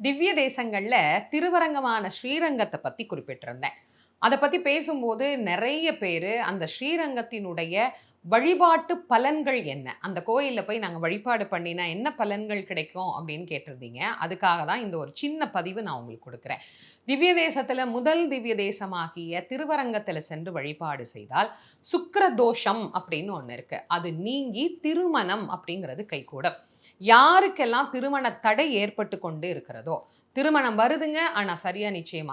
திவ்ய தேசங்கள்ல திருவரங்கமான ஸ்ரீரங்கத்தை பத்தி குறிப்பிட்டிருந்தேன். அதை பத்தி பேசும்போது நிறைய பேர் அந்த ஸ்ரீரங்கத்தினுடைய வழிபாட்டு பலன்கள் என்ன? அந்த கோயிலில் போய் நாங்கள் வழிபாடு பண்ணினா என்ன பலன்கள் கிடைக்கும் அப்படின்னு கேட்டிருந்தீங்க. அதுக்காக தான் இந்த ஒரு சின்ன பதிவு நான் உங்களுக்கு கொடுக்குறேன். திவ்ய தேசத்தில் முதல் திவ்ய தேசமாகிய திருவரங்கத்தில் சென்று வழிபாடு செய்தால் சுக்கர தோஷம் அப்படின்னு ஒன்று இருக்குது அது நீங்கி திருமணம் அப்படிங்கிறது கைகூடும். யாருக்கெல்லாம் திருமண தடை ஏற்பட்டு கொண்டு இருக்கிறதோ திருமணம் வருதுங்க ஆனால் சரியாக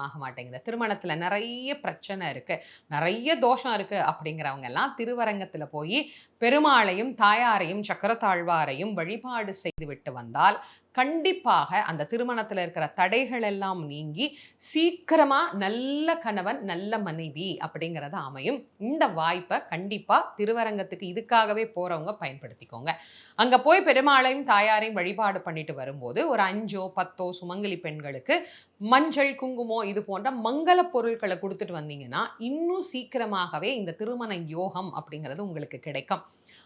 ஆக மாட்டேங்குது. திருமணத்தில் நிறைய பிரச்சனை இருக்குது நிறைய தோஷம் இருக்குது அப்படிங்கிறவங்க எல்லாம் திருவரங்கத்தில் போய் பெருமாளையும் தாயாரையும் சக்கரத்தாழ்வாரையும் வழிபாடு செய்துவிட்டு வந்தால் கண்டிப்பாக அந்த திருமணத்தில் இருக்கிற தடைகள் எல்லாம் நீங்கி சீக்கிரமாக நல்ல கணவன் நல்ல மனைவி அப்படிங்கிறத அமையும். இந்த வாய்ப்பை கண்டிப்பாக திருவரங்கத்துக்கு இதுக்காகவே போகிறவங்க பயன்படுத்திக்கோங்க. அங்கே போய் பெருமாளையும் தாயாரையும் வழிபாடு பண்ணிட்டு வரும்போது ஒரு அஞ்சோ பத்தோ சுமங்கலி பெண் பெண்களுக்கு மஞ்சள் குங்குமம் இது போன்ற மங்கள பொருட்களை கொடுத்துட்டு வந்தீங்கன்னா இன்னும் சீக்கிரமாகவே இந்த திருமண யோகம் அப்படிங்கிறது உங்களுக்கு கிடைக்கும்.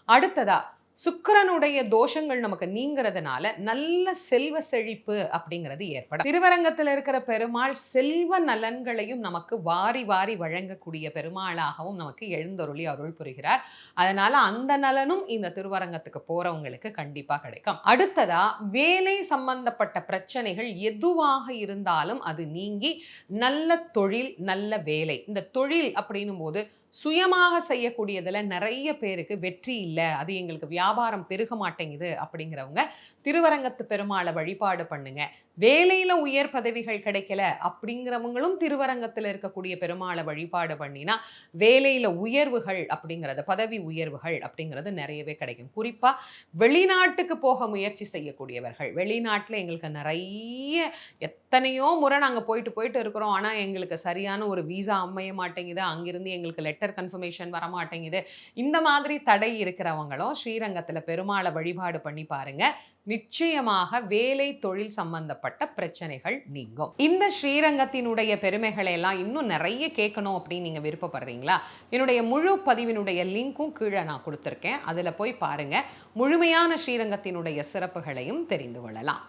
அடுத்ததா சுக்கரனுடைய தோஷங்கள் நமக்கு நீங்கிறதுனால நல்ல செல்வ செழிப்பு அப்படிங்கிறது ஏற்படும். திருவரங்கத்தில் இருக்கிற பெருமாள் செல்வ நலன்களையும் நமக்கு வாரி வாரி வழங்கக்கூடிய பெருமாளாகவும் நமக்கு எழுந்தொருளி அருள் புரிகிறார். அதனால அந்த நலனும் இந்த திருவரங்கத்துக்கு போறவங்களுக்கு கண்டிப்பா கிடைக்கும். அடுத்ததா வேலை சம்பந்தப்பட்ட பிரச்சனைகள் எதுவாக இருந்தாலும் அது நீங்கி நல்ல தொழில் நல்ல வேலை. இந்த தொழில் அப்படின்னும் போது சுயமாக செய்யக்கூடியதில் நிறைய பேருக்கு வெற்றி இல்லை அது எங்களுக்கு வியாபாரம் பெருக மாட்டேங்குது அப்படிங்கிறவங்க திருவரங்கத்து பெருமாளை வழிபாடு பண்ணுங்க. வேலையில் உயர் பதவிகள் கிடைக்கல அப்படிங்கிறவங்களும் திருவரங்கத்தில் இருக்கக்கூடிய பெருமாளை வழிபாடு பண்ணினா வேலையில் உயர்வுகள் அப்படிங்கிறது பதவி உயர்வுகள் அப்படிங்கிறது நிறையவே கிடைக்கும். குறிப்பாக வெளிநாட்டுக்கு போக முயற்சி செய்யக்கூடியவர்கள் வெளிநாட்டில் எங்களுக்கு நிறைய எத்தனையோ முறை நாங்கள் போயிட்டு போயிட்டு இருக்கிறோம். ஆனால் எங்களுக்கு சரியான ஒரு வீசா அமைய மாட்டேங்குது. அங்கிருந்து எங்களுக்கு லெட்டர் கன்ஃபர்மேஷன் வர மாட்டேங்குது இந்த மாதிரி தடை இருக்கிறவங்களும் ஸ்ரீரங்கத்தில் பெருமாளை வழிபாடு பண்ணி பாருங்க. நிச்சயமாக வேலை தொழில் சம்பந்தப்பட்ட பிரச்சனைகள் நீங்கும். இந்த ஸ்ரீரங்கத்தினுடைய பெருமைகளை எல்லாம் இன்னும் நிறைய கேட்கணும் அப்படின்னு நீங்கள் விருப்பப்படுறீங்களா? என்னுடைய முழு பதிவினுடைய லிங்க்கும் கீழே நான் கொடுத்துருக்கேன். அதில் போய் பாருங்க. முழுமையான ஸ்ரீரங்கத்தினுடைய சிறப்புகளையும் தெரிந்து கொள்ளலாம்.